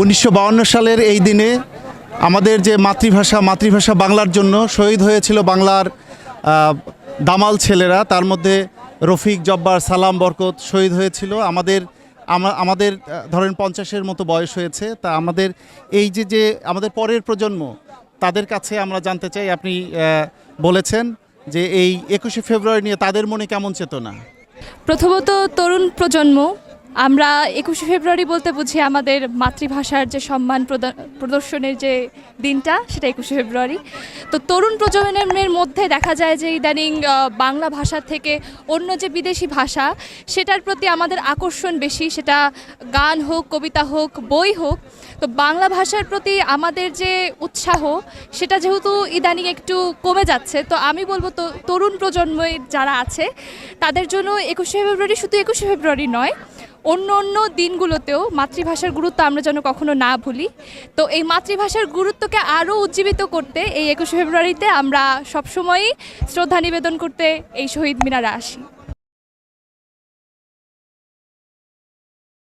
উনিশশো সালের এই দিনে আমাদের যে মাতৃভাষা মাতৃভাষা বাংলার জন্য শহীদ হয়েছিল বাংলার দামাল ছেলেরা। তার মধ্যে রফিক, জব্বার, সালাম, বরকত শহীদ হয়েছিল। আমাদের আমাদের ধরেন পঞ্চাশের মতো বয়স হয়েছে। তা আমাদের এই যে যে আমাদের পরের প্রজন্ম, তাদের কাছে আমরা জানতে চাই, আপনি বলেছেন যে এই একুশে ফেব্রুয়ারি নিয়ে তাদের মনে কেমন চেতনা? প্রথমত তরুণ প্রজন্ম আমরা একুশে ফেব্রুয়ারি বলতে বুঝি আমাদের মাতৃভাষার যে সম্মান প্রদা- প্রদর্শনের যে দিনটা, সেটা একুশে ফেব্রুয়ারি। তো তরুণ প্রজন্মের মধ্যে দেখা যায় যে ইদানিং বাংলা ভাষার থেকে অন্য যে বিদেশি ভাষা, সেটার প্রতি আমাদের আকর্ষণ বেশি। সেটা গান হোক, কবিতা হোক, বই হোক। তো বাংলা ভাষার প্রতি আমাদের যে উৎসাহ, সেটা যেহেতু ইদানিং একটু কমে যাচ্ছে, তো আমি বলব তো, তরুণ প্রজন্মের যারা আছে, তাদের জন্য একুশে ফেব্রুয়ারি শুধু একুশে ফেব্রুয়ারি নয় অন্য অন্য দিনগুলোতেও মাতৃভাষার গুরুত্ব আমরা যেন কখনো না ভুলি। তো এই মাতৃভাষার গুরুত্বকে আরও উজ্জীবিত করতে এই একুশে ফেব্রুয়ারিতে আমরা সবসময়ই শ্রদ্ধা নিবেদন করতে এই শহীদ মিনারে আসি।